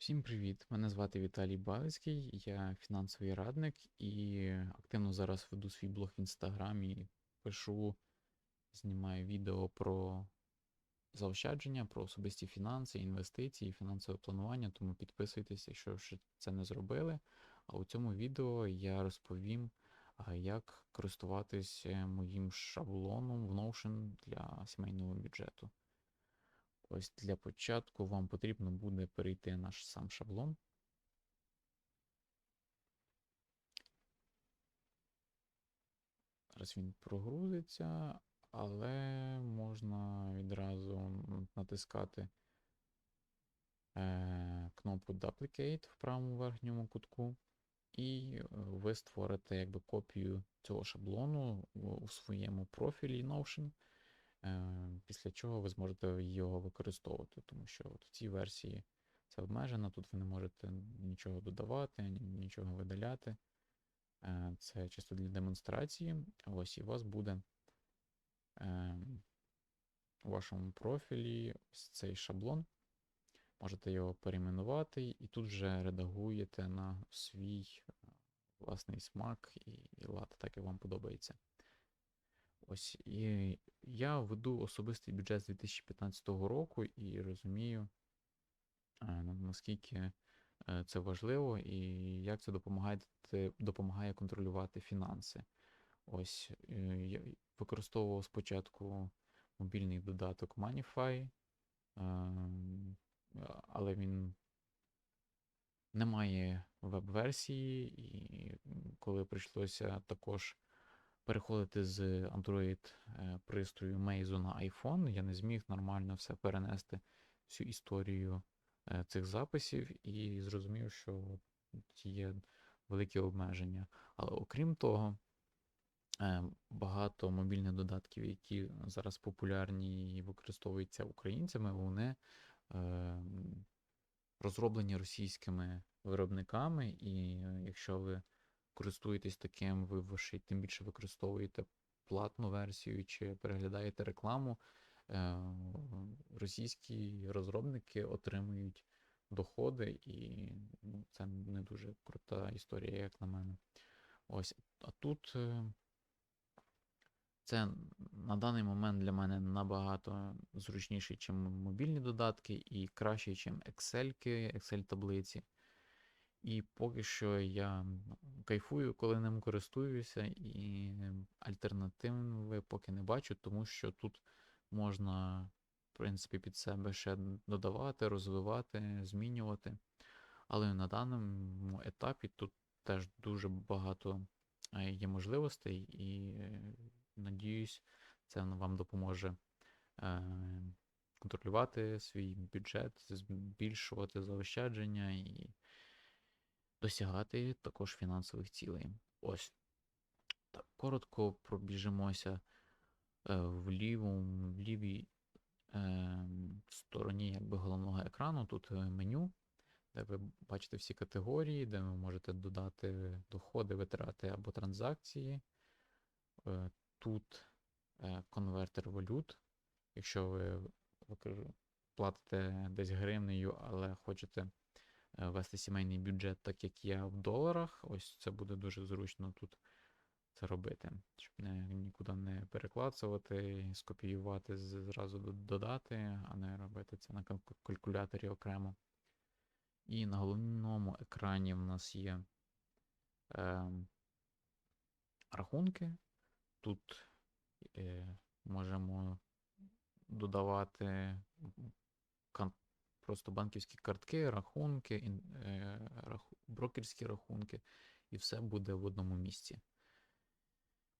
Всім привіт! Мене звати Віталій Балицький, я фінансовий радник і активно зараз веду свій блог в інстаграмі, пишу, знімаю відео про заощадження, про особисті фінанси, інвестиції, фінансове планування, тому підписуйтесь, якщо ще це не зробили. А у цьому відео я розповім, як користуватись е, моїм шаблоном в Notion для сімейного бюджету. Ось для початку вам потрібно буде перейти наш сам шаблон. Зараз він прогрузиться, але можна відразу натискати е, кнопку Duplicate в правому верхньому кутку, і е, ви створите якби копію цього шаблону у своєму профілі Notion. Е, після чого ви зможете його використовувати, тому що от в цій версії це обмежено, тут ви не можете нічого додавати, нічого видаляти. Е, Це чисто для демонстрації. Ось і у вас буде е, у вашому профілі ось цей шаблон. Можете його перейменувати, і тут вже редагуєте на свій власний смак і лад, так як вам подобається. Ось і я веду особистий бюджет з 2015 року і розумію, е, наскільки е, це важливо і як це допомагає, допомагає контролювати фінанси. Ось е, я використовував спочатку мобільний додаток Manify, але він не має веб-версії, і коли прийшлося також переходити з Android е, Meizu на iPhone, я не зміг нормально все перенести, всю історію е, цих записів, і зрозумів, що є великі обмеження. Але окрім того, е, багато мобільних додатків, які зараз популярні і використовуються українцями, вони розроблені російськими виробниками, і якщо ви користуєтесь таким, ви ще тим більше використовуєте платну версію чи переглядаєте рекламу, е, російські розробники отримують доходи, і ну, це не дуже крута історія, як на мене. Ось, а тут е, це на даний момент для мене набагато зручніший, ніж мобільні додатки, і кращий, ніж Excel, Excel-таблиці. І поки що я кайфую, коли ним користуюся, і альтернатив ви поки не бачу, тому що тут можна, в принципі, під себе ще додавати, розвивати, змінювати. Але на даному етапі тут теж дуже багато е, є можливостей, і надіюсь, це вам допоможе е, контролювати свій бюджет, збільшувати заощадження і досягати також фінансових цілей. Ось. Так, коротко пробіжимося е, в лівому, в лівій е, стороні якби, головного екрану. Тут е, меню, де ви бачите всі категорії, де ви можете додати доходи, витрати або транзакції. Е, Тут е, конвертер валют. Якщо ви платите десь гривнею, але хочете вести сімейний бюджет, так як я в доларах. Ось це буде дуже зручно тут це робити, щоб не, нікуди не переклацувати, скопіювати, зразу додати, а не робити це на калькуляторі окремо. І на головному екрані в нас є е, рахунки. Тут е, можемо додавати просто банківські картки, рахунки, е, брокерські рахунки, і все буде в одному місці.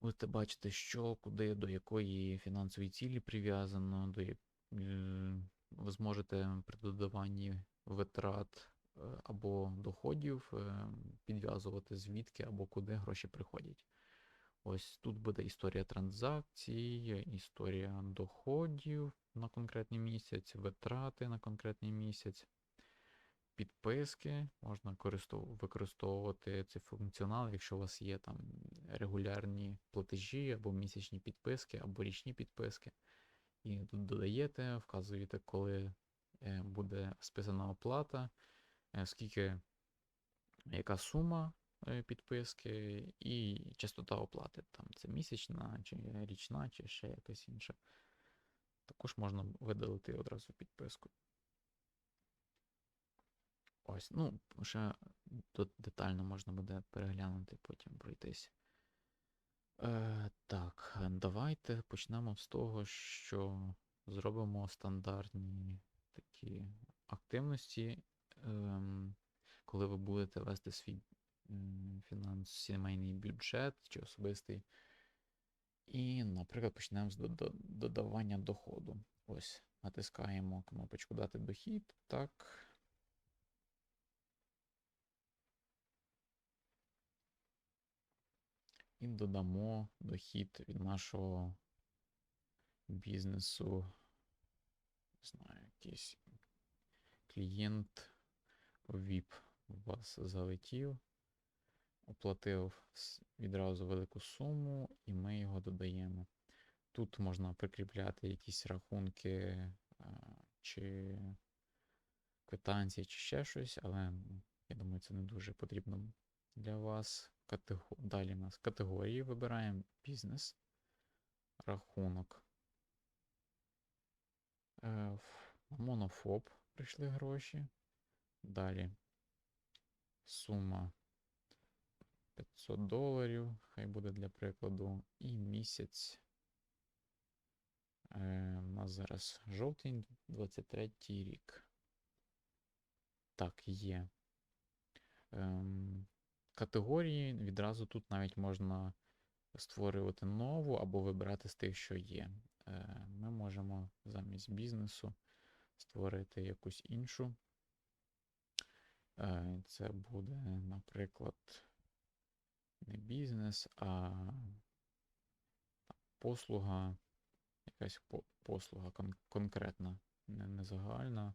Будете бачити, що, куди, до якої фінансової цілі прив'язано, до е, ви зможете при додаванні витрат е, або доходів підв'язувати звідки або куди гроші приходять. Ось тут буде історія транзакцій, історія доходів на конкретний місяць, витрати на конкретний місяць, підписки. Можна використовувати цей функціонал, якщо у вас є там регулярні платежі, або місячні підписки, або річні підписки. І тут додаєте, вказуєте, коли е, буде списана оплата. е, скільки, яка сума е, підписки і частота оплати. Там це місячна, чи річна, чи ще якась інша. Також можна видалити одразу підписку. Ось, ну, ще детально можна буде переглянути, потім пройтись. Е, так, давайте почнемо з того, що зробимо стандартні такі активності, ем, коли ви будете вести свій фінанс, сімейний бюджет чи особистий. І, наприклад, почнемо з додавання доходу. Ось, натискаємо кнопочку Дати дохід. Так. І додамо дохід від нашого бізнесу. Не знаю, якийсь клієнт VIP у вас залетів, оплатив відразу велику суму, і ми його додаємо. Тут можна прикріпляти якісь рахунки чи квитанції, чи ще щось, але я думаю, це не дуже потрібно для вас. Далі у нас категорії вибираємо бізнес, рахунок. Е, ф- на Монофоб прийшли гроші. Далі сума 500 доларів, хай буде для прикладу, і місяць. Е, у нас зараз жовтень, 23 рік. Так, є. Ем, категорії відразу тут навіть можна створювати нову або вибирати з тих, що є. Е, ми можемо замість бізнесу створити якусь іншу. Е, це буде, наприклад, не бізнес, а послуга, якась послуга кон- конкретна, не, не загальна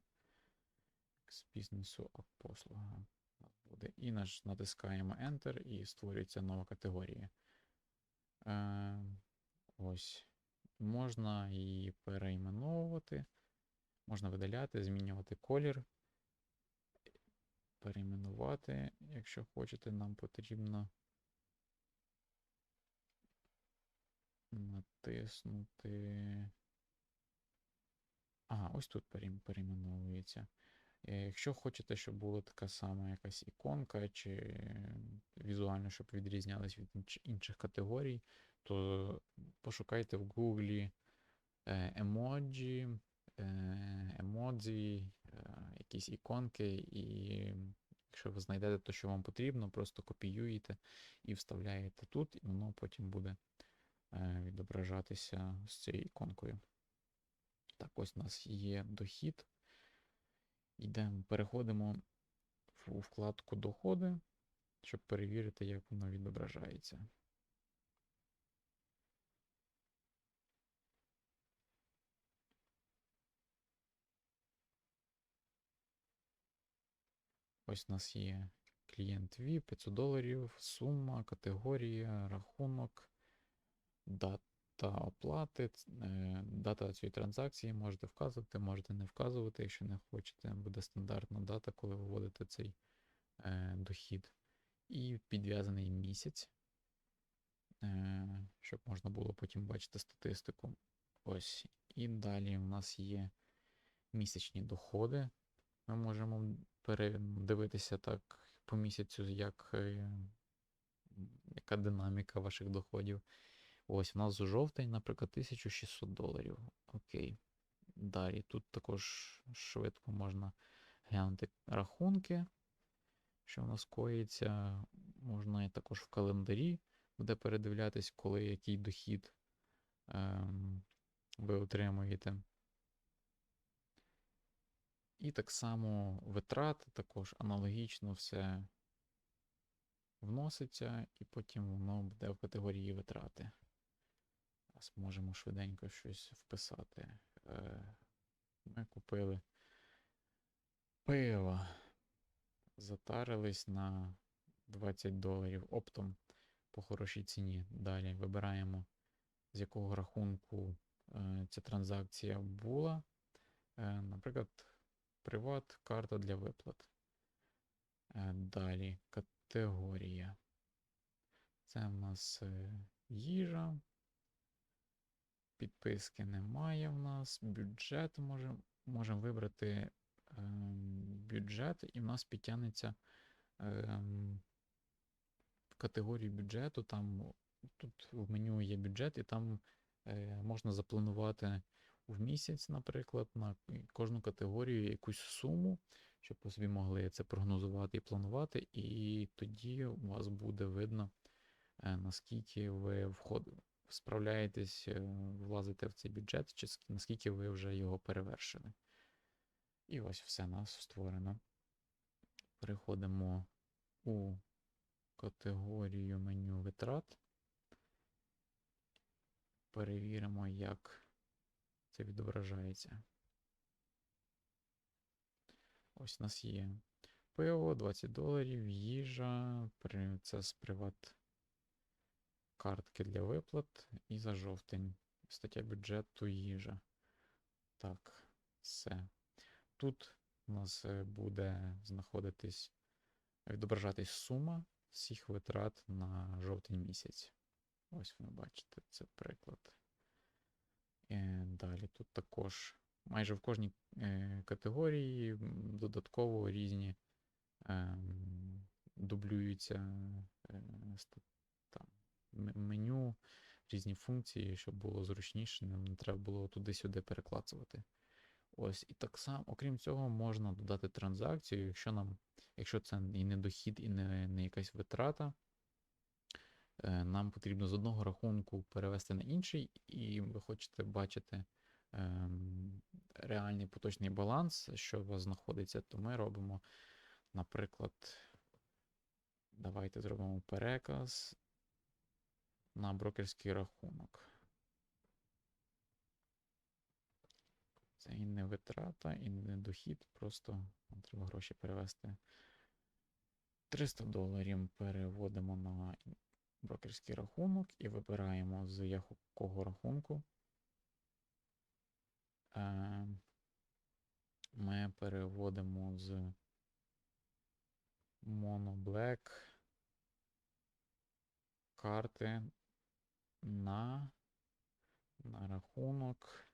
з бізнесу, а послуга буде. І наш натискаємо Enter і створюється нова категорія. Е, ось. Можна її перейменовувати, можна видаляти, змінювати колір, перейменувати, якщо хочете, нам потрібно натиснути. Ага, ось тут перейм- перейменовується. Е, Якщо хочете, щоб була така сама якась іконка, чи візуально, щоб відрізнялись від інших категорій, то пошукайте в Гуглі е, емоджі, е, емодзі, якісь іконки, і якщо ви знайдете те, що вам потрібно, просто копіюєте і вставляєте тут, і воно потім буде відображатися з цією іконкою. Так, ось у нас є дохід. Йдемо, переходимо у вкладку доходи, щоб перевірити, як воно відображається. Ось у нас є клієнт VIP, 500 доларів, сума, категорія, рахунок, дата оплати, е, дата цієї транзакції можете вказувати, можете не вказувати, якщо не хочете, буде стандартна дата, коли вводите цей е, дохід. І підв'язаний місяць, е, щоб можна було потім бачити статистику. Ось. І далі у нас є місячні доходи. Ми можемо передивитися так по місяцю, як, яка динаміка ваших доходів. Ось у нас жовтень, наприклад, 1600 доларів. Окей. Далі тут також швидко можна глянути рахунки, що в нас коїться. Можна також в календарі буде передивлятись, коли який дохід ем, ви отримуєте. І так само витрати також аналогічно все вноситься, і потім воно буде в категорії витрати. Зараз можемо швиденько щось вписати. Е, Ми купили пиво. Затарились на 20 доларів оптом по хорошій ціні. Далі вибираємо, з якого рахунку е, ця транзакція була. Е, Наприклад, приват, карта для виплат. Далі категорія. Це в нас їжа. Підписки немає в нас. Бюджет можемо можемо вибрати ем, бюджет, і в нас підтягнеться в категорії бюджету. Там тут в меню є бюджет, і там е, можна запланувати в місяць, наприклад, на кожну категорію якусь суму, щоб ви собі могли це прогнозувати і планувати, і тоді у вас буде видно, е, наскільки ви вход... справляєтесь, е, влазите в цей бюджет, чи наскільки ви вже його перевершили. І ось все нас створено. Переходимо у категорію меню витрат. Перевіримо, як це відображається. Ось у нас є пиво, 20 доларів, їжа, це з приват картки для виплат і за жовтень. Стаття бюджету їжа. Так, все. Тут у нас е, буде знаходитись, відображатись сума всіх витрат на жовтень місяць. Ось ви бачите, це приклад. Е, Далі тут також майже в кожній е, категорії додатково різні ем, дублюються меню, різні функції, щоб було зручніше, нам не треба було туди-сюди переклацувати. Ось, і так само, окрім цього, можна додати транзакцію, якщо нам, якщо це і не дохід, і не, не якась витрата. е, Нам потрібно з одного рахунку перевести на інший, і ви хочете бачити ем, реальний поточний баланс, що у вас знаходиться, то ми робимо, наприклад, давайте зробимо переказ на брокерський рахунок. Це і не витрата, і не дохід, просто треба гроші перевести. 300 доларів переводимо на брокерський рахунок і вибираємо з якого рахунку. Е, Ми переводимо з MonoBlack карти на, на рахунок.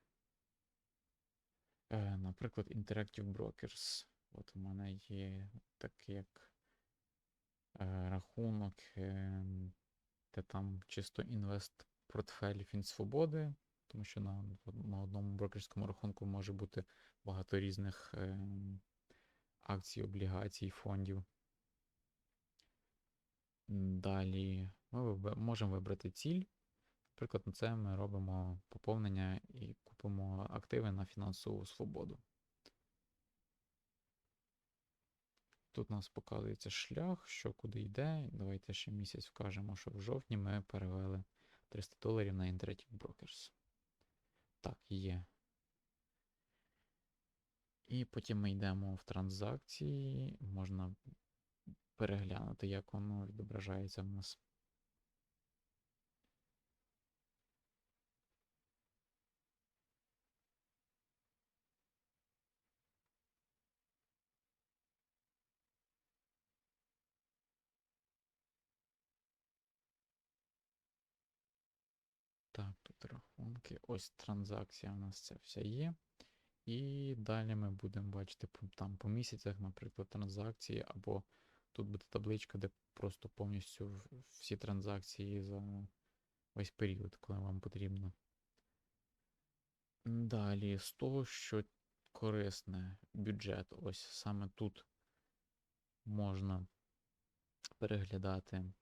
Е, Наприклад, Interactive Brokers. От у мене є такий як е, рахунок, е, де там чисто інвест портфель Фінсвободи, тому що на, на одному брокерському рахунку може бути багато різних е, акцій, облігацій, фондів. Далі ми можемо вибрати ціль. Наприклад, на це ми робимо поповнення і купимо активи на фінансову свободу. Тут у нас показується шлях, що куди йде. Давайте ще місяць вкажемо, що в жовтні ми перевели 300 доларів на Interactive Brokers. Так, є. І потім ми йдемо в транзакції. Можна переглянути, як воно відображається в нас. Так, тут рахунки. Ось транзакція у нас це вся є. І далі ми будемо бачити там по місяцях, наприклад, транзакції, або тут буде табличка, де просто повністю всі транзакції за весь період, коли вам потрібно. Далі, з того, що корисне, бюджет. Ось саме тут можна переглядати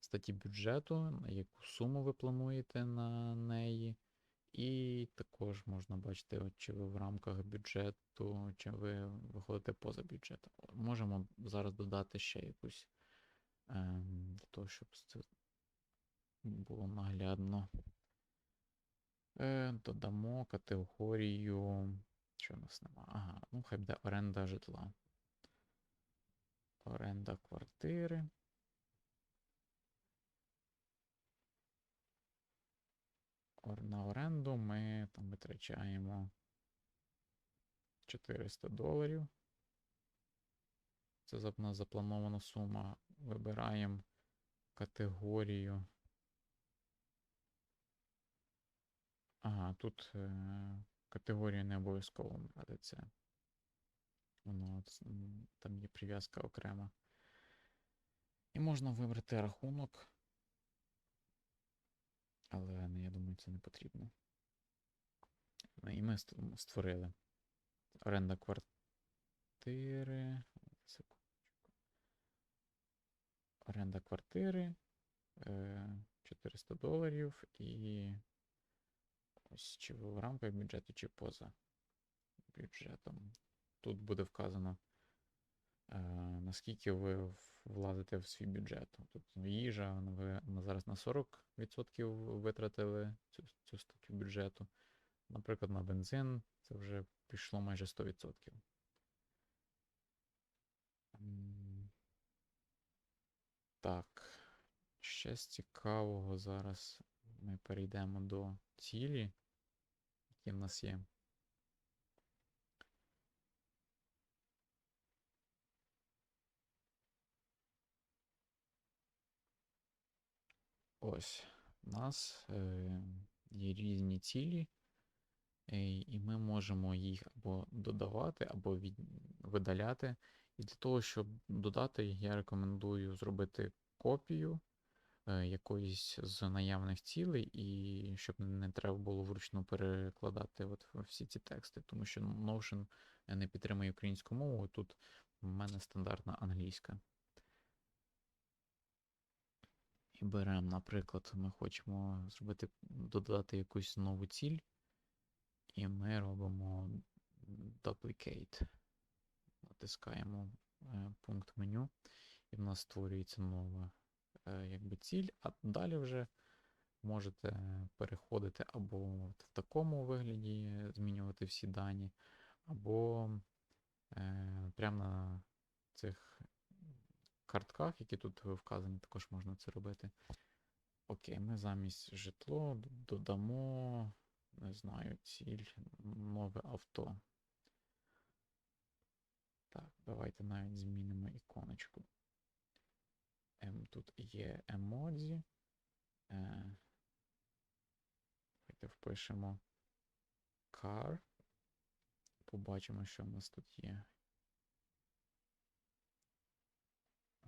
статті бюджету, яку суму ви плануєте на неї. І також можна бачити, от чи ви в рамках бюджету, чи ви виходите поза бюджетом. Можемо зараз додати ще якусь ем, для того, щоб це було наглядно. Е, додамо категорію. Що в нас нема? Ага, ну хай буде оренда житла. Оренда квартири. На оренду ми там витрачаємо 400 доларів. Це в нас запланована сума. Вибираємо категорію. Ага, тут е, категорію не обов'язково брати це. Воно там є прив'язка окрема. І можна вибрати рахунок. Але ну, я думаю, це не потрібно. І ми створили оренда квартири. Оренда квартири. е, 400 доларів і ось чи в рамках бюджету, чи поза бюджетом. Тут буде вказано, е, наскільки ви влазите в свій бюджет. Тут їжа, ви зараз на 40% витратили цю, цю статтю бюджету. Наприклад, на бензин це вже пішло майже 100%. Так, ще з цікавого зараз ми перейдемо до цілі, які в нас є. Ось, у нас е, є різні цілі, е, і ми можемо їх або додавати, або від... видаляти. І для того, щоб додати, я рекомендую зробити копію е, якоїсь з наявних цілей, і щоб не треба було вручну перекладати от всі ці тексти, тому що Notion не підтримує українську мову. Тут в мене стандартна англійська. І беремо, наприклад, ми хочемо зробити, додати якусь нову ціль, і ми робимо duplicate. Натискаємо е, пункт меню, і в нас створюється нова е, якби ціль, а далі вже можете переходити або в такому вигляді, змінювати всі дані, або е, прямо на цих картках, які тут вказані, також можна це робити. Окей, ми замість житло додамо, не знаю, ціль, нове авто. Так, давайте навіть змінимо іконочку. Ем, тут є емодзі. Е, давайте впишемо car. Побачимо, що в нас тут є.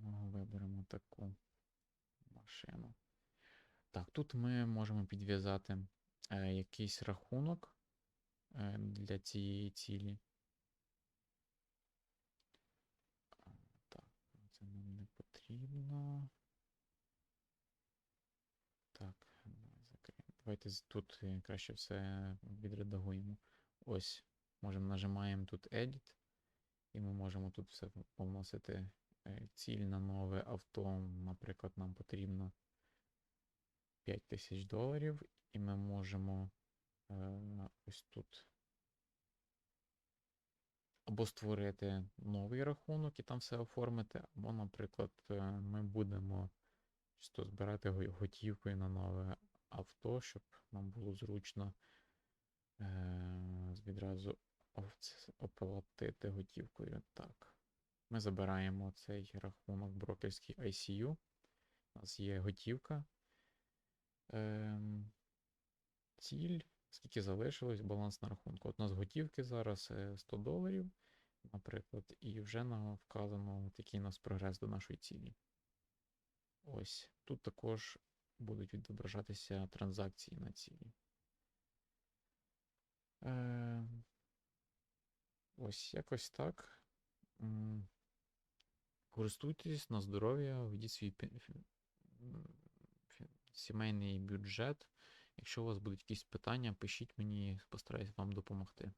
Виберемо таку машину. Так, тут ми можемо підв'язати е, якийсь рахунок е, для цієї цілі. Так, це нам не потрібно. Так, закриємо. Давайте тут е, краще все відредагуємо. Ось, можемо нажимаємо тут Edit, і ми можемо тут все повносити ціль на нове авто. Наприклад, нам потрібно 5000 доларів, і ми можемо е, ось тут або створити новий рахунок і там все оформити, або, наприклад, е, ми будемо чисто збирати готівкою на нове авто, щоб нам було зручно е, відразу оплатити готівкою. Так. Ми забираємо цей рахунок брокерський ICU. У нас є готівка. Ем, ціль, скільки залишилось, баланс на рахунку. От у нас готівки зараз е, 100 доларів, наприклад, і вже вказано, от який у нас прогрес до нашої цілі. Ось. Тут також будуть відображатися транзакції на цілі. Е, ось якось так. Користуйтесь на здоров'я, ведіть свій сімейний бюджет. Якщо у вас будуть якісь питання, пишіть мені, постараюсь вам допомогти.